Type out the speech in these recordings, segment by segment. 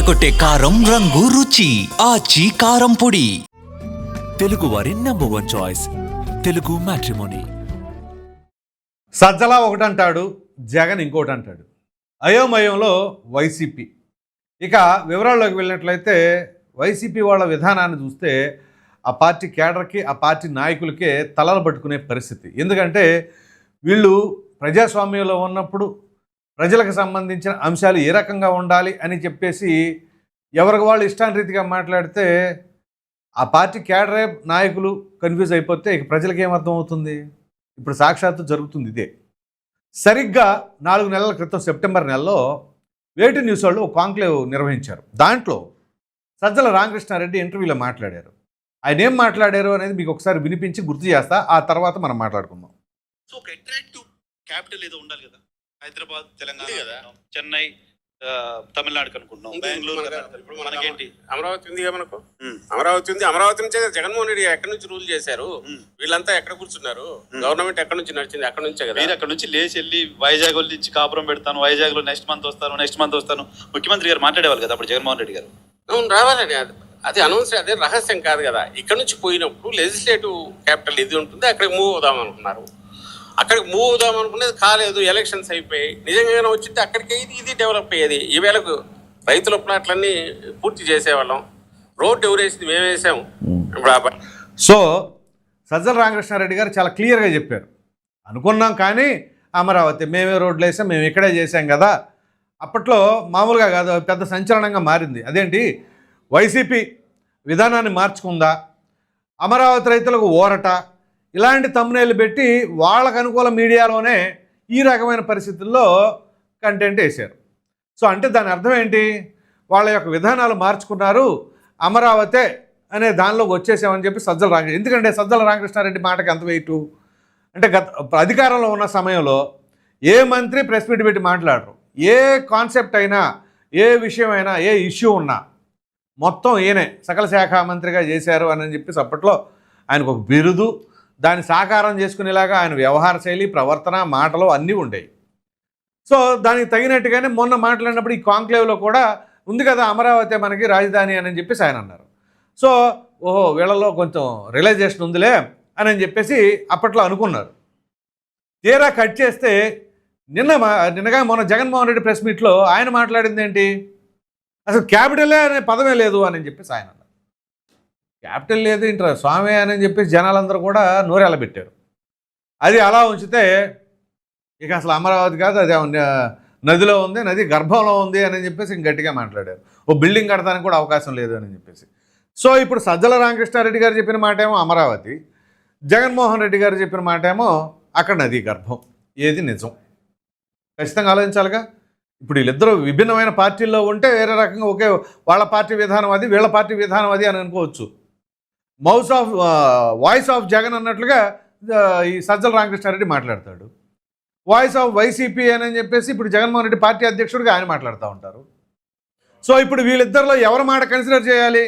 అదరకొట్టే కారం రంగు రుచి. ఆచి కారం పొడి. తెలుగువారి number one choice Telugu matrimony Sajjala ఒకటంటాడు Jagan ఇంకోటి అంటాడు అయోమయంలో వైసీపీ. ఇక వివరాల్లోకి వెళ్ళినట్లయితే వైసీపీ వాళ్ళ విధానాన్ని చూస్తే ఆ పార్టీ కేడర్కి ఆ పార్టీ నాయకులకే తలలు పట్టుకునే పరిస్థితి. ఎందుకంటే వీళ్ళు ప్రజాస్వామ్యంలో ఉన్నప్పుడు ప్రజలకు సంబంధించిన అంశాలు ఏ రకంగా ఉండాలి అని చెప్పేసి ఎవరికి వాళ్ళు ఇష్టానురీతిగా మాట్లాడితే ఆ పార్టీ క్యాడరే నాయకులు కన్ఫ్యూజ్ అయిపోతే ఇక ప్రజలకు ఏమర్థం అవుతుంది? ఇప్పుడు సాక్షాత్తు జరుగుతుంది ఇదే. సరిగ్గా నాలుగు నెలల క్రితం సెప్టెంబర్ నెలలో వేటి న్యూస్ వాళ్ళు ఒక కాంక్లేవ్ నిర్వహించారు. దాంట్లో సజ్జల రామకృష్ణారెడ్డి ఇంటర్వ్యూలో మాట్లాడారు. ఆయన ఏం మాట్లాడారు అనేది మీకు ఒకసారి వినిపించి గుర్తు చేస్తా ఆ తర్వాత మనం మాట్లాడుకుందాం. సో ఒక అట్రాక్టివ్ క్యాపిటల్ ఏదో ఉండాలి కదా. హైదరాబాద్ తెలంగాణ ఉంది కదా. చెన్నై తమిళనాడుకి అనుకుంటున్నాం. ఉంది. బెంగళూరు. ఇప్పుడు మనకేంటి? అమరావతి ఉందిగా మనకు. అమరావతి ఉంది. అమరావతి నుంచే జగన్మోహన్ రెడ్డి ఎక్కడి నుంచి రూల్ చేశారు. వీళ్ళంతా ఎక్కడ కూర్చున్నారు. గవర్నమెంట్ ఎక్కడి నుంచి నడిచింది? అక్కడ నుంచే కదా? మీరు అక్కడ నుంచి లేచి వెళ్ళి వైజాగ్ ఇచ్చి కాపురం పెడతాను వైజాగ్లో నెక్స్ట్ మంత్ వస్తాను నెక్స్ట్ మంత్ వస్తాను. ముఖ్యమంత్రి గారు మాట్లాడేవాళ్ళు కదా అప్పుడు జగన్మోహన్ రెడ్డి గారు? అవును రావాలండి అది అది అనౌన్స్ అదే రహస్యం కాదు కదా. ఇక్కడ నుంచి పోయినప్పుడు లెజిస్లేటివ్ క్యాపిటల్ ఇది ఉంటుంది అక్కడికి మూవ్ అవుదాం అనుకున్నారు. అక్కడికి మూవ్ అవుదాం అనుకునేది కాలేదు ఎలక్షన్స్ అయిపోయి నిజంగానే వచ్చింటే అక్కడికి ఇది ఇది డెవలప్ అయ్యేది. ఈవేళకు రైతుల ప్లాట్లన్నీ పూర్తి చేసేవాళ్ళం. రోడ్డు ఎవరు వేసింది మేము వేసాము బ- సో సజ్జల రామకృష్ణారెడ్డి గారు చాలా క్లియర్గా చెప్పారు. అనుకున్నాం కానీ అమరావతి మేమే రోడ్లు వేసాం మేము ఇక్కడే చేసాం కదా. అప్పట్లో మామూలుగా కాదు పెద్ద సంచలనంగా మారింది. అదేంటి? వైసీపీ విధానాన్ని మార్చుకుందా? అమరావతి రైతులకు ఓరట? ఇలాంటి తమ్మునేళ్ళు పెట్టి వాళ్ళకు అనుకూల మీడియాలోనే ఈ రకమైన పరిస్థితుల్లో కంటెంట్ వేశారు. సో అంటే దాని అర్థం ఏంటి? వాళ్ళ యొక్క విధానాలు మార్చుకున్నారు అమరావతే అనే దానిలోకి వచ్చేసామని చెప్పి సజ్జల రామకృష్ణ ఎందుకంటే సజ్జల రామకృష్ణారెడ్డి మాటకి ఎంత వెయిటు అంటే గత అధికారంలో ఉన్న సమయంలో ఏ మంత్రి ప్రెస్ మీట్ పెట్టి మాట్లాడరు. ఏ కాన్సెప్ట్ అయినా ఏ విషయం అయినా ఏ ఇష్యూ ఉన్నా మొత్తం ఈయనే సకల శాఖ మంత్రిగా చేశారు అని చెప్పి అప్పట్లో ఆయనకు ఒక బిరుదు దాన్ని సాకారం చేసుకునేలాగా ఆయన వ్యవహార శైలి ప్రవర్తన మాటలు అన్నీ ఉండేవి సో దానికి తగినట్టుగానే మొన్న మాట్లాడినప్పుడు ఈ కాంక్లేవ్లో కూడా ఉంది కదా అమరావతి మనకి రాజధాని అని చెప్పేసి ఆయన అన్నారు. సో ఓహో వీళ్ళలో కొంచెం రియలైజేషన్ ఉందిలే అని చెప్పేసి అప్పట్లో అనుకున్నారు. తీరా కట్ చేస్తే నిన్న మా- నిన్నగా మొన్న జగన్మోహన్ రెడ్డి ప్రెస్ మీట్లో ఆయన మాట్లాడింది ఏంటి? అసలు క్యాపిటలే అనే పదమే లేదు అని చెప్పేసి ఆయన క్యాపిటల్ లేదు ఇంటర్ స్వామి అని చెప్పేసి జనాలందరూ కూడా నూరెల పెట్టారు. అది అలా ఉంచితే ఇక అసలు అమరావతి కాదు అది నదిలో ఉంది నది గర్భంలో ఉంది అని చెప్పేసి ఇంక గట్టిగా మాట్లాడారు. ఓ బిల్డింగ్ కడతానికి కూడా అవకాశం లేదు అని చెప్పేసి. సో ఇప్పుడు సజ్జల రామకృష్ణారెడ్డి గారు చెప్పిన మాట ఏమో అమరావతి జగన్మోహన్ రెడ్డి గారు చెప్పిన మాట ఏమో అక్కడ నది గర్భం ఏది నిజం? ఖచ్చితంగా ఆలోచించాలిగా? ఇప్పుడు వీళ్ళిద్దరూ విభిన్నమైన పార్టీల్లో ఉంటే వేరే రకంగా ఒకే వాళ్ళ పార్టీ విధానం అది వీళ్ళ పార్టీ విధానం అది అని అనుకోవచ్చు. Mouth of voice of Jagan అన్నట్లుగా ఈ సజ్జల రామకృష్ణారెడ్డి మాట్లాడతాడు. వాయిస్ ఆఫ్ వైసీపీ అని చెప్పేసి ఇప్పుడు జగన్మోహన్ రెడ్డి పార్టీ అధ్యక్షుడిగా ఆయన మాట్లాడుతూ ఉంటారు. సో ఇప్పుడు వీళ్ళిద్దరిలో ఎవరి మాట కన్సిడర్ చేయాలి?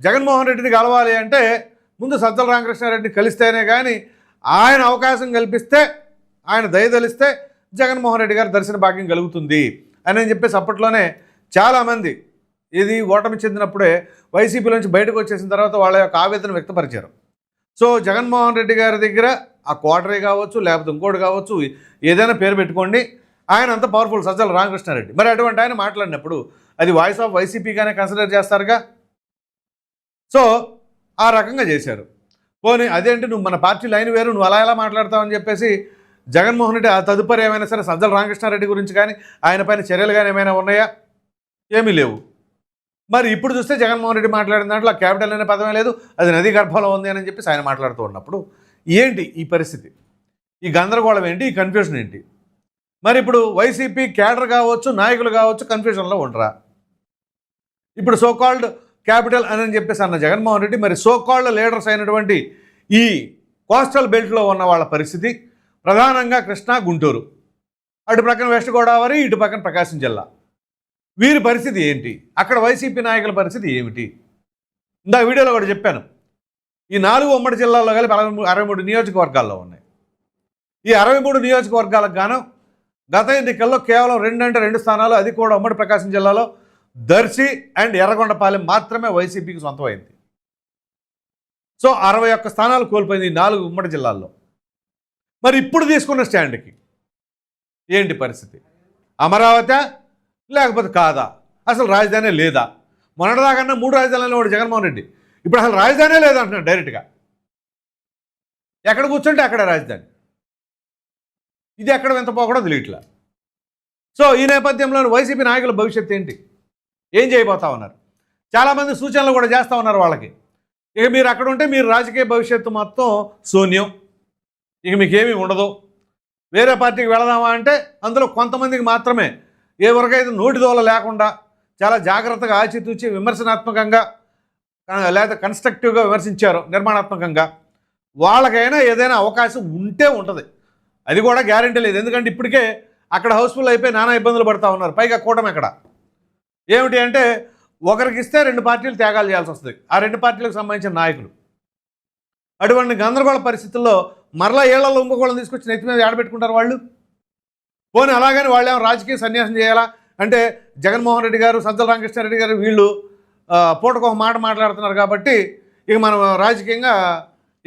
జగన్మోహన్ రెడ్డిని కలవాలి అంటే ముందు సజ్జల రామకృష్ణారెడ్డిని కలిస్తేనే కానీ ఆయన అవకాశం కల్పిస్తే ఆయన దయదలిస్తే జగన్మోహన్ రెడ్డి గారి దర్శన భాగ్యం కలుగుతుంది. అని చెప్పేసి అప్పట్లోనే చాలామంది ఇది ఓటమి చెందినప్పుడే వైసీపీ నుంచి బయటకు వచ్చేసిన తర్వాత వాళ్ళ యొక్క ఆవేదన వ్యక్తపరిచారు. సో జగన్మోహన్ రెడ్డి గారి దగ్గర ఆ క్వార్టరీ కావచ్చు లేకపోతే ఇంకోటి కావచ్చు ఏదైనా పేరు పెట్టుకోండి. ఆయన అంత పవర్ఫుల్ సజ్జల రామకృష్ణారెడ్డి. మరి అటువంటి ఆయన మాట్లాడినప్పుడు అది వాయిస్ ఆఫ్ వైసీపీగానే కన్సిడర్ చేస్తారుగా? సో ఆ రకంగా చేశారు. పోనీ అదేంటి నువ్వు మన పార్టీ లైన్ వేరు నువ్వు అలా ఎలా మాట్లాడతావని చెప్పేసి జగన్మోహన్ రెడ్డి ఆ తదుపరి ఏమైనా సరే సజ్జల రామకృష్ణారెడ్డి గురించి కానీ ఆయన పైన చర్యలు కానీ ఏమైనా ఉన్నాయా? ఏమీ లేవు. మరి ఇప్పుడు చూస్తే జగన్మోహన్ రెడ్డి మాట్లాడిన దాంట్లో క్యాపిటల్ అనే పదమే లేదు అది నది గర్భంలో ఉంది అని చెప్పేసి ఆయన మాట్లాడుతూ ఉన్నప్పుడు ఏంటి ఈ పరిస్థితి? ఈ గందరగోళం ఏంటి? ఈ కన్ఫ్యూజన్ ఏంటి? మరి ఇప్పుడు వైసీపీ క్యాడర్ కావచ్చు నాయకులు కావచ్చు కన్ఫ్యూజన్లో ఉండరా? ఇప్పుడు సోకాల్డ్ క్యాపిటల్ అని చెప్పేసి అన్న జగన్మోహన్ రెడ్డి మరి సోకాల్డ్ లీడర్స్ అయినటువంటి ఈ కోస్టల్ బెల్ట్లో ఉన్న వాళ్ళ పరిస్థితి ప్రధానంగా కృష్ణా గుంటూరు. అటు పక్కన వెస్ట్ గోదావరి ఇటు పక్కన ప్రకాశం జిల్లా. వీరి పరిస్థితి ఏంటి? అక్కడ వైసీపీ నాయకుల పరిస్థితి ఏమిటి? ఇందా వీడియోలో కూడా చెప్పాను. ఈ నాలుగు ఉమ్మడి జిల్లాల్లో కలిపి అరవై అరవై మూడు నియోజకవర్గాల్లో ఉన్నాయి. ఈ అరవై మూడు నియోజకవర్గాలకు గాను గత ఎన్నికల్లో కేవలం రెండు అంటే రెండు స్థానాలు అది కూడా ఉమ్మడి ప్రకాశం జిల్లాలో దర్శి అండ్ ఎర్రగొండపాలెం మాత్రమే వైసీపీకి సొంతమైంది. సో అరవై ఒక్క స్థానాలు కోల్పోయింది ఈ నాలుగు ఉమ్మడి జిల్లాల్లో. మరి ఇప్పుడు తీసుకున్న స్టాండ్కి ఏంటి పరిస్థితి? అమరావతి లేకపోతే కాదా? అసలు రాజధాని లేదా? మొన్నటిదాకన్నా మూడు రాజధానులు వాడు జగన్మోహన్ రెడ్డి. ఇప్పుడు అసలు రాజధానే లేదంటున్నాడు డైరెక్ట్గా? ఎక్కడ కూర్చుంటే అక్కడ రాజధాని. ఇది ఎక్కడ వింత పోకూడదు తెలియట్లా. సో ఈ నేపథ్యంలో వైసీపీ నాయకుల భవిష్యత్తు ఏంటి? ఏం చేయబోతా ఉన్నారు? చాలామంది సూచనలు కూడా చేస్తూ ఉన్నారు వాళ్ళకి. ఇక మీరు అక్కడ ఉంటే మీరు రాజకీయ భవిష్యత్తు మొత్తం శూన్యం. ఇక మీకేమీ ఉండదు. వేరే పార్టీకి వెళదామా అంటే అందులో కొంతమందికి మాత్రమే ఏ వరకైతే నోటి దోల లేకుండా చాలా జాగ్రత్తగా ఆచితూచి విమర్శనాత్మకంగా లేదా కన్స్ట్రక్టివ్గా విమర్శించారు నిర్మాణాత్మకంగా. వాళ్ళకైనా ఏదైనా అవకాశం ఉంటే ఉంటుంది. అది కూడా గ్యారంటీ లేదు. ఎందుకంటే ఇప్పటికే అక్కడ హౌస్ఫుల్ అయిపోయి నానా ఇబ్బందులు పడుతూ ఉన్నారు. పైగా కూటమి అక్కడ. ఏమిటి అంటే ఒకరికి ఇస్తే రెండు పార్టీలు త్యాగాలు చేయాల్సి వస్తుంది. ఆ రెండు పార్టీలకు సంబంధించిన నాయకులు. అటువంటి గందరగోళ పరిస్థితుల్లో మరలా ఏళ్ళలో ఇంకొకళ్ళని తీసుకొచ్చి నెత్తి మీద ఆడబెట్టుకుంటారు వాళ్ళు? పోనీ అలాగని వాళ్ళు రాజకీయ సన్యాసం చేయాలా? అంటే జగన్మోహన్ రెడ్డి గారు సజ్జల రామకృష్ణారెడ్డి గారు వీళ్ళు పూటకు ఒక మాట మాట్లాడుతున్నారు కాబట్టి ఇక మనం రాజకీయంగా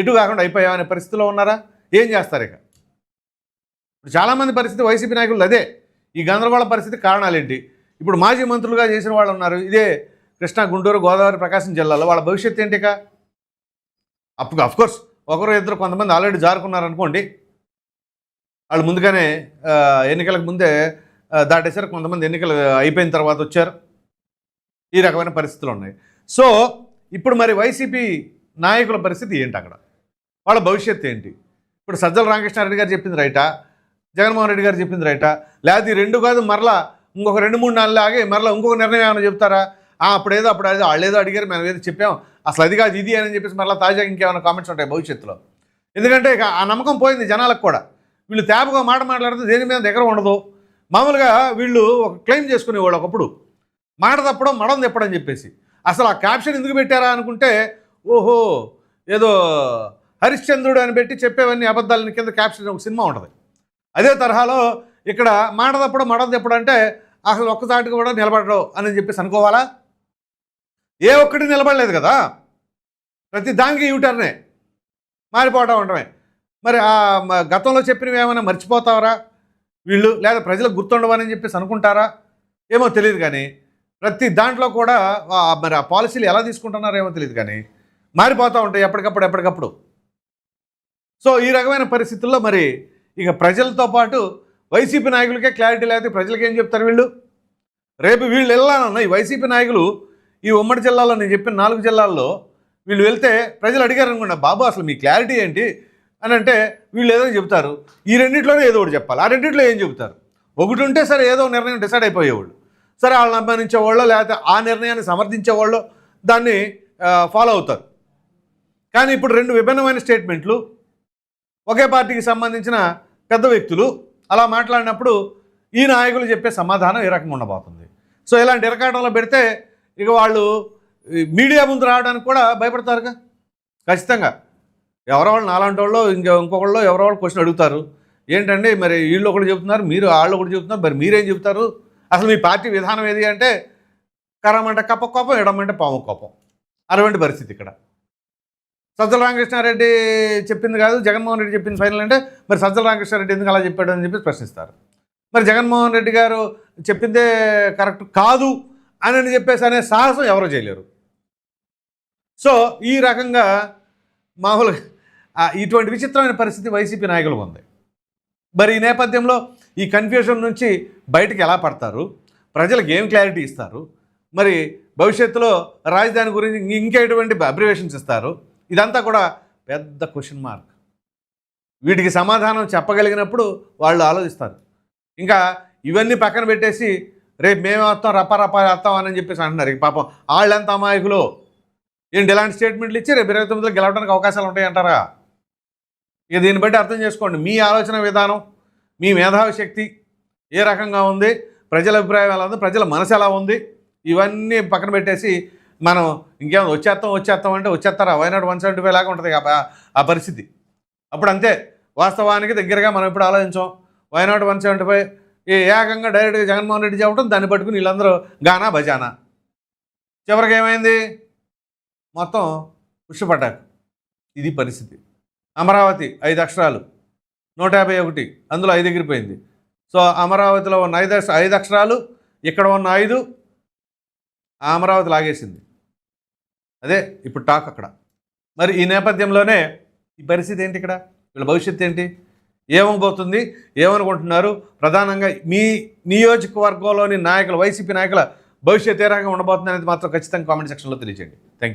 ఎటు కాకుండా అయిపోయామనే పరిస్థితిలో ఉన్నారా? ఏం చేస్తారు ఇక? ఇప్పుడు చాలామంది పరిస్థితి వైసీపీ నాయకులు అదే. ఈ గందరగోళ పరిస్థితి కారణాలేంటి ఇప్పుడు మాజీ మంత్రులుగా చేసిన వాళ్ళు ఉన్నారు. ఇదే కృష్ణా గుంటూరు గోదావరి ప్రకాశం జిల్లాలో. వాళ్ళ భవిష్యత్తు ఏంటి ఇక? అప్పుడు అఫ్కోర్స్ ఒకరు ఇద్దరు కొంతమంది ఆల్రెడీ జారుకున్నారు అనుకోండి వాళ్ళు ముందుగానే ఎన్నికలకు ముందే దాటేశారు. కొంతమంది ఎన్నికలు అయిపోయిన తర్వాత వచ్చారు. ఈ రకమైన పరిస్థితులు ఉన్నాయి. సో ఇప్పుడు మరి వైసీపీ నాయకుల పరిస్థితి ఏంటి అక్కడ? వాళ్ళ భవిష్యత్తు ఏంటి? ఇప్పుడు సజ్జల రామకృష్ణారెడ్డి గారు చెప్పింది రైటా? జగన్మోహన్ రెడ్డి గారు చెప్పింది రైటా? లేకపోతే ఈ రెండు కాదు మరలా ఇంకొక రెండు మూడు నాలుగు ఆగి మరలా ఇంకొక నిర్ణయం ఏమైనా చెప్తారా? ఆ, అప్పుడేదో అప్పుడు ఏదో వాళ్ళు ఏదో అడిగారు మేము ఏదో చెప్పాం. అసలు అది కాదు ఇది అని చెప్పేసి మరలా తాజాగా ఇంకేమైనా కామెంట్స్ ఉంటాయి భవిష్యత్తులో? ఎందుకంటే ఆ నమ్మకం పోయింది జనాలకు కూడా. వీళ్ళు తేపగా మాట మాట్లాడితే దేని మీద దగ్గర ఉండదు. మామూలుగా వీళ్ళు ఒక క్లెయిమ్ చేసుకునేవాళ్ళు ఒకప్పుడు. మాట తప్పడం మడం తెప్పడం చెప్పేసి. అసలు ఆ క్యాప్షన్ ఎందుకు పెట్టారా అనుకుంటే ఓహో ఏదో హరిశ్చంద్రుడు అని పెట్టి చెప్పేవన్నీ అబద్ధాలని కింద క్యాప్షన్ ఒక సినిమా ఉంటుంది. అదే తరహాలో ఇక్కడ మాట తప్పడం మడం తెప్పడం అంటే అసలు ఒక్కసాటికి కూడా నిలబడడం అని చెప్పేసి అనుకోవాలా? ఏ ఒక్కటి నిలబడలేదు కదా. ప్రతి దానికి యూటర్నే. మారిపోవటం ఉండమే మరి ఆ గతంలో చెప్పినవి ఏమైనా మర్చిపోతారా వీళ్ళు లేదా ప్రజలకు గుర్తుండవని చెప్పేసి అనుకుంటారా? ఏమో తెలియదు కానీ ప్రతి దాంట్లో కూడా మరి ఆ పాలసీలు ఎలా తీసుకుంటున్నారో ఏమో తెలియదు కానీ మారిపోతూ ఉంటాయి ఎప్పటికప్పుడు ఎప్పటికప్పుడు. సో ఈ రకమైన పరిస్థితుల్లో మరి ఇక ప్రజలతో పాటు వైసీపీ నాయకులకే క్లారిటీ లేకపోతే ప్రజలకి ఏం చెప్తారు వీళ్ళు? రేపు వీళ్ళు వెళ్ళాలన్న ఈ వైసీపీ నాయకులు ఈ ఉమ్మడి జిల్లాలో నేను చెప్పిన నాలుగు జిల్లాల్లో వీళ్ళు వెళ్తే ప్రజలు అడిగారు అనుకోండి బాబు అసలు మీ క్లారిటీ ఏంటి? అని అంటే వీళ్ళు ఏదో చెప్తారు ఈ రెండిట్లోనే ఏదో ఒకటి చెప్పాలి. ఆ రెండిట్లో ఏం చెబుతారు? ఒకటి ఉంటే సరే ఏదో ఒక నిర్ణయం డిసైడ్ అయిపోయేవాళ్ళు. సరే వాళ్ళని అభిమానించేవాళ్ళు లేకపోతే ఆ నిర్ణయాన్ని సమర్థించేవాళ్ళు దాన్ని ఫాలో అవుతారు. కానీ ఇప్పుడు రెండు విభిన్నమైన స్టేట్మెంట్లు ఒకే పార్టీకి సంబంధించిన పెద్ద వ్యక్తులు అలా మాట్లాడినప్పుడు ఈ నాయకులు చెప్పే సమాధానం ఏ రకంగా ఉండబోతుంది? సో ఇలాంటి ఇరకాటంలో పెడితే ఇక వాళ్ళు మీడియా ముందు రావడానికి కూడా భయపడతారుగా? ఖచ్చితంగా. ఎవరో వాళ్ళు నాలాంటి వాళ్ళు ఇంకా ఇంకొకళ్ళు ఎవరో వాళ్ళు క్వశ్చన్ అడుగుతారు. ఏంటండి మరి వీళ్ళు ఒకటి చెబుతున్నారు మీరు వాళ్ళు ఒకటి చెబుతున్నారు మరి మీరేం చెబుతారు అసలు మీ పార్టీ విధానం ఏది అంటే కరమంటే కప్ప కోపం ఎడమంటే పాము కోపం. అటువంటి పరిస్థితి ఇక్కడ. సజ్జల రామకృష్ణారెడ్డి చెప్పింది కాదు జగన్మోహన్ రెడ్డి చెప్పింది ఫైనల్ అంటే మరి సజ్జల రామకృష్ణారెడ్డి ఎందుకు అలా చెప్పాడు అని చెప్పి ప్రశ్నిస్తారు. మరి జగన్మోహన్ రెడ్డి గారు చెప్పిందే కరెక్ట్ కాదు అని అని చెప్పేసి అనే సాహసం ఎవరో చేయలేరు. సో ఈ రకంగా మామూలుగా ఇటువంటి విచిత్రమైన పరిస్థితి వైసీపీ నాయకులకు ఉంది. మరి ఈ నేపథ్యంలో ఈ కన్ఫ్యూజన్ నుంచి బయటకు ఎలా పడతారు? ప్రజలకు ఏం క్లారిటీ ఇస్తారు? మరి భవిష్యత్తులో రాజధాని గురించి ఇంక- అబ్రివేషన్స్ ఇస్తారు? ఇదంతా కూడా పెద్ద క్వశ్చన్ మార్క్. వీటికి సమాధానం చెప్పగలిగినప్పుడు వాళ్ళు ఆలోచిస్తారు. ఇంకా ఇవన్నీ పక్కన పెట్టేసి రేపు మేమే వస్తాం రప్ప రప్ప వస్తాం అని చెప్పేసి అంటున్నారు. ఇక పాపం వాళ్ళు ఎంత అమాయకులు. ఏంటి ఇలాంటి స్టేట్మెంట్లు ఇచ్చి రేపు ఇరవై తొమ్మిదిలో గెలవడానికి అవకాశాలు ఉంటాయంటారా? ఇక దీన్ని బట్టి అర్థం చేసుకోండి. మీ ఆలోచన విధానం మీ మేధావి శక్తి ఏ రకంగా ఉంది ప్రజల అభిప్రాయం ఎలా ఉంది ప్రజల మనసు ఎలా ఉంది ఇవన్నీ పక్కన పెట్టేసి మనం ఇంకేం వచ్చేస్తాం వచ్చేస్తాం అంటే వచ్చేస్తారా? వైనాడు వన్ సెవెంటీ ఫైవ్ లాగా ఉంటుంది ఆ పరిస్థితి. అప్పుడు అంతే. వాస్తవానికి దగ్గరగా మనం ఇప్పుడు ఆలోచించాం. వైనాడు వన్ సెవెంటీ ఫైవ్ ఈ ఏకంగా డైరెక్ట్గా జగన్మోహన్ రెడ్డి చెప్పడం దాన్ని పట్టుకుని వీళ్ళందరూ గానా భజానా చివరికి ఏమైంది? మొత్తం పుష్పపడ్డారు ఇది పరిస్థితి. అమరావతి ఐదు అక్షరాలు. నూట యాభై ఒకటి. అందులో ఐదు ఎగిరిపోయింది. సో అమరావతిలో ఉన్న ఐదు అక్ష- ఐదు అక్షరాలు ఇక్కడ ఉన్న ఐదు ఆ అమరావతి లాగేసింది. అదే ఇప్పుడు టాక్ అక్కడ. మరి ఈ నేపథ్యంలోనే ఈ పరిస్థితి ఏంటి ఇక్కడ? వీళ్ళ భవిష్యత్తు ఏంటి? ఏమవబోతుంది ఏమనుకుంటున్నారు? ప్రధానంగా మీ నియోజకవర్గంలోని నాయకుల వైసీపీ నాయకుల భవిష్యత్ ఏ రంగం ఉండబోతుంది అనేది మాత్రం ఖచ్చితంగా కామెంట్ సెక్షన్లో తెలియజేయండి. Thank you